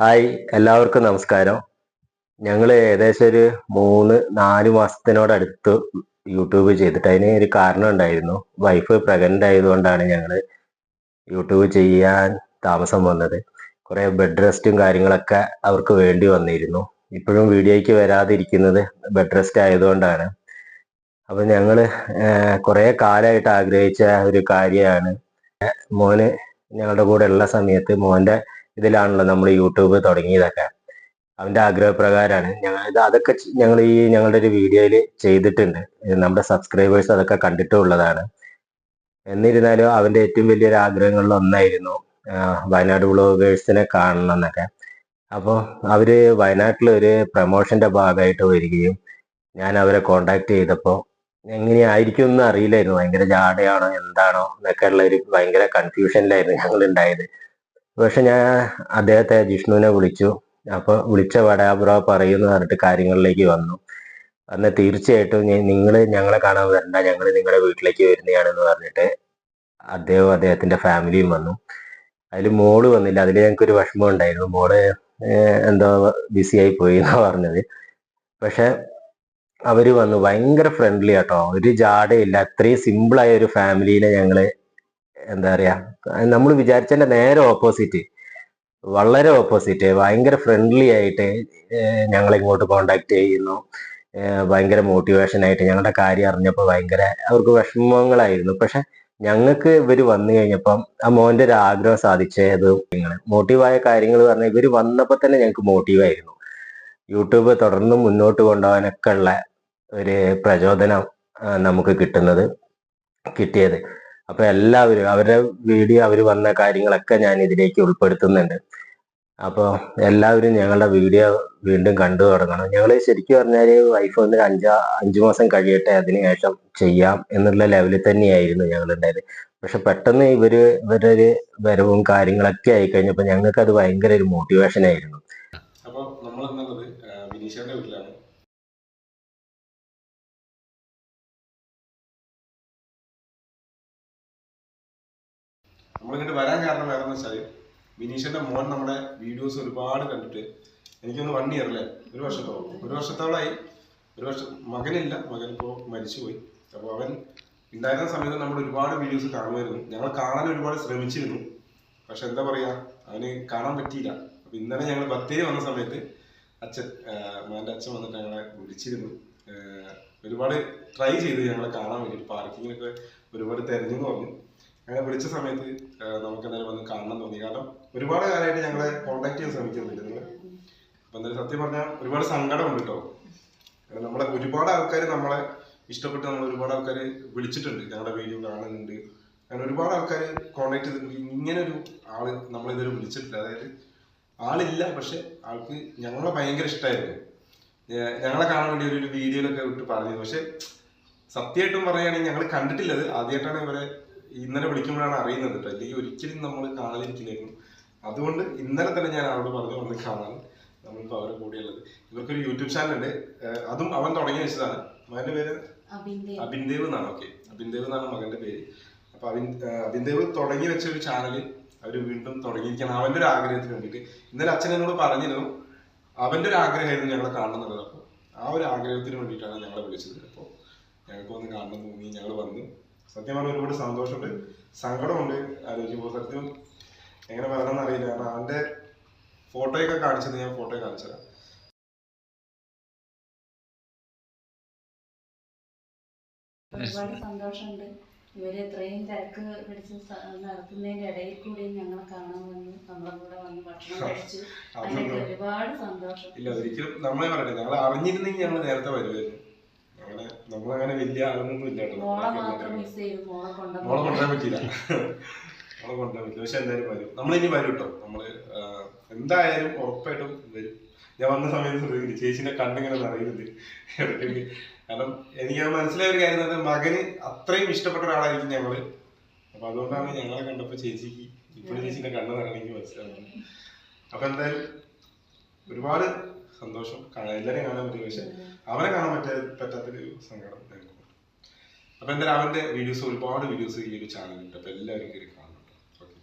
Hi എല്ലാവർക്കും നമസ്കാരം. ഞങ്ങൾ ഏകദേശം ഒരു മൂന്ന് നാല് മാസത്തിനോടടുത്ത് യൂട്യൂബ് ചെയ്തിട്ട് അതിന് ഒരു കാരണം ഉണ്ടായിരുന്നു. വൈഫ് പ്രഗ്നന്റ് ആയതുകൊണ്ടാണ് ഞങ്ങൾ യൂട്യൂബ് ചെയ്യാൻ താമസം വന്നത്. കുറേ ബെഡ് റെസ്റ്റും കാര്യങ്ങളൊക്കെ അവർക്ക് വേണ്ടി വന്നിരുന്നു. ഇപ്പോഴും വീഡിയോയ്ക്ക് വരാതിരിക്കുന്നത് ബെഡ് റെസ്റ്റ് ആയതുകൊണ്ടാണ്. അപ്പം ഞങ്ങൾ കുറേ കാലമായിട്ട് ആഗ്രഹിച്ച ഒരു കാര്യമാണ്. മോന് ഞങ്ങളുടെ കൂടെ ഉള്ള സമയത്ത് മോന്റെ ഇതിലാണല്ലോ നമ്മൾ യൂട്യൂബ് തുടങ്ങിയതൊക്കെ. അവന്റെ ആഗ്രഹപ്രകാരമാണ് ഞങ്ങൾ ഇത് അതൊക്കെ ഞങ്ങൾ ഈ ഞങ്ങളുടെ ഒരു വീഡിയോയിൽ ചെയ്തിട്ടുണ്ട്. നമ്മുടെ സബ്സ്ക്രൈബേഴ്സ് അതൊക്കെ കണ്ടിട്ടുള്ളതാണ് എന്നിരുന്നാലും അവന്റെ ഏറ്റവും വലിയൊരു ആഗ്രഹങ്ങളിൽ ഒന്നായിരുന്നു വയനാട് വ്ളോഗേഴ്സിനെ കാണണം എന്നൊക്കെ അപ്പോൾ അവർ വയനാട്ടിൽ ഒരു പ്രൊമോഷന്റെ ഭാഗമായിട്ട് വരികയും ഞാൻ അവരെ കോണ്ടാക്ട് ചെയ്തപ്പോൾ എങ്ങനെയായിരിക്കും ഒന്നും അറിയില്ലായിരുന്നു. ഭയങ്കര ജാടയാണോ എന്താണോ എന്നൊക്കെ ഉള്ള ഒരു ഭയങ്കര കൺഫ്യൂഷനിലായിരുന്നു ഞങ്ങൾ ഉണ്ടായത് പക്ഷെ ഞാൻ അദ്ദേഹത്തെ ജിഷ്ണുവിനെ വിളിച്ചു. അപ്പൊ വിളിച്ച വട പറയുന്നു പറഞ്ഞിട്ട് കാര്യങ്ങളിലേക്ക് വന്നു. അന്ന് തീർച്ചയായിട്ടും നിങ്ങൾ ഞങ്ങളെ കാണാൻ വരണ്ട. ഞങ്ങൾ നിങ്ങളുടെ വീട്ടിലേക്ക് വരുന്നതാണെന്ന് പറഞ്ഞിട്ട് അദ്ദേഹവും അദ്ദേഹത്തിന്റെ ഫാമിലിയും വന്നു. അതിൽ മോൾ വന്നില്ല. അതിൽ ഞങ്ങൾക്ക് ഒരു വിഷമം ഉണ്ടായിരുന്നു. മോൾ എന്തോ ബിസി ആയി പോയി എന്നാ പറഞ്ഞത്. പക്ഷെ അവർ വന്നു. ഭയങ്കര ഫ്രണ്ട്ലി ആട്ടോ. ഒരു ജാടയില്ല. അത്രയും സിമ്പിളായ ഒരു ഫാമിലിനെ ഞങ്ങൾ എന്താ പറയാ നമ്മൾ വിചാരിച്ചതിന്റെ നേരെ ഓപ്പോസിറ്റ് വളരെ ഓപ്പോസിറ്റ് ഭയങ്കര ഫ്രണ്ട്ലി ആയിട്ട് ഞങ്ങളെ ഇങ്ങോട്ട് കോണ്ടാക്ട് ചെയ്യുന്നു. ഭയങ്കര മോട്ടിവേഷൻ ആയിട്ട് ഞങ്ങളുടെ കാര്യം അറിഞ്ഞപ്പോൾ ഭയങ്കര അവർക്ക് വിഷമങ്ങളായിരുന്നു. പക്ഷെ ഞങ്ങൾക്ക് ഇവർ വന്നു കഴിഞ്ഞപ്പം ആ മോന്റെ ഒരു ആഗ്രഹം സാധിച്ചത് മോട്ടീവായ കാര്യങ്ങൾ പറഞ്ഞാൽ ഇവർ വന്നപ്പോൾ തന്നെ ഞങ്ങൾക്ക് മോട്ടീവായിരുന്നു യൂട്യൂബ് തുടർന്ന് മുന്നോട്ട് കൊണ്ടുപോകാനൊക്കെ ഉള്ള ഒരു പ്രചോദനം നമുക്ക് കിട്ടുന്നത് കിട്ടിയത്. അപ്പൊ എല്ലാവരും അവരുടെ വീഡിയോ അവർ വന്ന കാര്യങ്ങളൊക്കെ ഞാൻ ഇതിലേക്ക് ഉൾപ്പെടുത്തുന്നുണ്ട്. അപ്പോൾ എല്ലാവരും ഞങ്ങളുടെ വീഡിയോ വീണ്ടും കണ്ടു തുടങ്ങണം. ഞങ്ങൾ ശരിക്കും പറഞ്ഞാൽ വൈഫ് വന്ന് അഞ്ചാ അഞ്ചു മാസം കഴിയട്ടെ അതിനുശേഷം ചെയ്യാം എന്നുള്ള ലെവലിൽ തന്നെയായിരുന്നു ഞങ്ങൾ ഉണ്ടായത് പക്ഷെ പെട്ടെന്ന് ഇവർ ഇവരുടെ ഒരു വരവും കാര്യങ്ങളൊക്കെ ആയി കഴിഞ്ഞപ്പോൾ ഞങ്ങൾക്ക് അത് ഭയങ്കര ഒരു മോട്ടിവേഷൻ ആയിരുന്നു. അപ്പോൾ നമ്മൾ എന്നുള്ളത് വിനീഷയുടെ വീട്ടിലാണ് നമ്മളിങ്ങോട്ട് വരാൻ കാരണം വേറെ വെച്ചാൽ വിനീഷന്റെ മോൻ നമ്മുടെ വീഡിയോസ് ഒരുപാട് കണ്ടിട്ട് എനിക്കൊന്ന് വൺ ഇയർ അല്ലേ ഒരു വർഷത്തോളം. ഒരു വർഷത്തോളമായി ഒരു വർഷം മകനില്ല. മകൻ ഇപ്പോൾ മരിച്ചുപോയി. അപ്പോൾ അവൻ ഉണ്ടായിരുന്ന സമയത്ത് നമ്മൾ ഒരുപാട് വീഡിയോസ് കാണുമായിരുന്നു. ഞങ്ങൾ കാണാൻ ഒരുപാട് ശ്രമിച്ചിരുന്നു. പക്ഷെ എന്താ പറയാ അവന് കാണാൻ പറ്റിയില്ല. അപ്പൊ ഇന്നലെ ഞങ്ങൾ ബത്തേരി വന്ന സമയത്ത് അച്ഛൻ മാന്റെ അച്ഛൻ വന്നിട്ട് ഞങ്ങളെ വിളിച്ചിരുന്നു. ഒരുപാട് ട്രൈ ചെയ്തു ഞങ്ങളെ കാണാൻ വേണ്ടി പാർക്കിങ്ങിനൊക്കെ ഒരുപാട് തെരഞ്ഞു നോക്കി പറഞ്ഞു. അങ്ങനെ വിളിച്ച സമയത്ത് നമുക്ക് എന്തായാലും വന്ന് കാണണം തോന്നി. കാരണം ഒരുപാട് കാലമായിട്ട് ഞങ്ങളെ കോണ്ടാക്ട് ചെയ്യാൻ ശ്രമിക്കുന്നുണ്ട് നിങ്ങൾ അപ്പൊ എന്തായാലും സത്യം പറഞ്ഞാൽ ഒരുപാട് സങ്കടമുണ്ട് കേട്ടോ നമ്മളെ ഒരുപാട് ആൾക്കാർ നമ്മളെ ഇഷ്ടപ്പെട്ട് നമ്മൾ ഒരുപാട് ആൾക്കാർ വിളിച്ചിട്ടുണ്ട്. ഞങ്ങളുടെ വീഡിയോ കാണുന്നുണ്ട്. അങ്ങനെ ഒരുപാട് ആൾക്കാർ കോണ്ടാക്ട് ചെയ്തിട്ടുണ്ട്. ഇങ്ങനെ ഒരു ആൾ നമ്മളിതുവരെ വിളിച്ചിട്ടില്ല. അതായത് ആളില്ല പക്ഷെ ആൾക്ക് ഞങ്ങളെ ഭയങ്കര ഇഷ്ടമായിരുന്നു ഞങ്ങളെ കാണാൻ വേണ്ടി ഒരു വീഡിയോയിലൊക്കെ വിട്ട് പറഞ്ഞു പക്ഷെ സത്യമായിട്ടും പറയുകയാണെങ്കിൽ ഞങ്ങൾ കണ്ടിട്ടില്ല. അത് ആദ്യമായിട്ടാണ് ഇവരെ ഇന്നലെ വിളിക്കുമ്പോഴാണ് അറിയുന്നത് കേട്ടോ. അല്ലെങ്കിൽ ഒരിക്കലും നമ്മൾ കാണലിരിക്കില്ലായിരുന്നു അതുകൊണ്ട് ഇന്നലെ തന്നെ ഞാൻ അവരോട് പറഞ്ഞു വന്ന് കാണാൻ. നമ്മളിപ്പോൾ അവരുടെ കൂടെയുള്ളത്. ഇവർക്കൊരു യൂട്യൂബ് ചാനൽ ഉണ്ട് അതും അവൻ തുടങ്ങി വെച്ചതാണ്. മകന്റെ പേര്? അബിൻദേവ് എന്നാണ്. ഓക്കെ. അബിൻദേവ് എന്നാണ് മകന്റെ പേര്. അപ്പോൾ അബിൻ അബിൻദേവ് തുടങ്ങി വെച്ച ഒരു ചാനൽ അവർ വീണ്ടും തുടങ്ങിയിരിക്കുകയാണ്. അവന്റെ ഒരു ആഗ്രഹത്തിന് വേണ്ടിയിട്ട്. ഇന്നലെ അച്ഛൻ എന്നോട് പറഞ്ഞിരുന്നു അവന്റെ ഒരു ആഗ്രഹമായിരുന്നു ഞങ്ങളെ കാണണം എന്നുള്ളത്. അപ്പോൾ ആ ഒരു ആഗ്രഹത്തിന് വേണ്ടിയിട്ടാണ് ഞങ്ങളെ വിളിച്ചത്. അപ്പോൾ ഞങ്ങൾക്ക് വന്ന് കാണണം തോന്നി. ഞങ്ങൾ വന്നു. സത്യം പറഞ്ഞാൽ ഒരുപാട് സന്തോഷമുണ്ട്. സങ്കടമുണ്ട് ആലോചിക്കുമ്പോൾ സത്യം എങ്ങനെ പറയണമെന്ന് അറിയില്ല. കാരണം അവന്റെ ഫോട്ടോയൊക്കെ കാണിച്ചത് ഞാൻ ഫോട്ടോ കാണിച്ചതാണ് ഒരുപാട് സന്തോഷമുണ്ട്. ഇവർ ഇത്രയും തിരക്ക് പിടിച്ച് നടത്തുന്നതിന്റെ ഇടയിൽ കൂടി ഞങ്ങളെ കാണാൻ വന്നു നമ്മളെ കൂടെ വന്ന് ഭക്ഷണം കഴിച്ചു അതിനൊക്കെ ഒരുപാട് സന്തോഷം. ഇല്ല ഒരിക്കലും നമ്മളെ പറയട്ടെ ഞങ്ങൾ അറിഞ്ഞിരുന്നെങ്കിൽ ഞങ്ങൾ നേരത്തെ വരുമായിരുന്നു നമ്മളങ്ങനെ വലിയ ആളൊന്നും ഇല്ല മോളെ മാത്രം മിസ് ചെയ്തു. മോളെ മോളെ കൊണ്ടുപോകാൻ കൊണ്ടുവരാൻ പറ്റിയില്ല. മോളെ കൊണ്ടുവരാൻ പറ്റില്ല പക്ഷെ എന്തായാലും വരും. നമ്മളിനി വരും കേട്ടോ. നമ്മൾ എന്തായാലും ഉറപ്പായിട്ടും വരും. ഞാൻ വന്ന സമയത്ത് ശ്രദ്ധിക്കുന്നു ചേച്ചിന്റെ കണ്ണിങ്ങനെ നിറയുന്നുണ്ട് കാരണം എനിക്ക് മനസ്സിലായ ഒരു കാര്യം പറഞ്ഞാൽ മകന് അത്രയും ഇഷ്ടപ്പെട്ട ഒരാളായിരിക്കും ഞങ്ങൾ. അപ്പൊ അതുകൊണ്ടാണ് ഞങ്ങളെ കണ്ടപ്പോ ചേച്ചിക്ക് ഇപ്പോഴും ചേച്ചിന്റെ കണ്ണ് നിറയെനിക്ക് മനസ്സിലാവുന്നത്. അപ്പൊ എന്തായാലും ഒരുപാട് സന്തോഷം. എല്ലാവരെയും കാണാൻ പറ്റും. പക്ഷെ അവനെ കാണാൻ പറ്റാ പറ്റാത്തൊരു സങ്കടം ഞങ്ങൾക്ക് അപ്പൊ എന്തായാലും അവന്റെ വീഡിയോസ് ഒരുപാട് വീഡിയോസ് ഈ ഒരു ചാനലുണ്ട് അപ്പൊ എല്ലാവരും കയറി കാണുന്നുണ്ട്. ഓക്കെ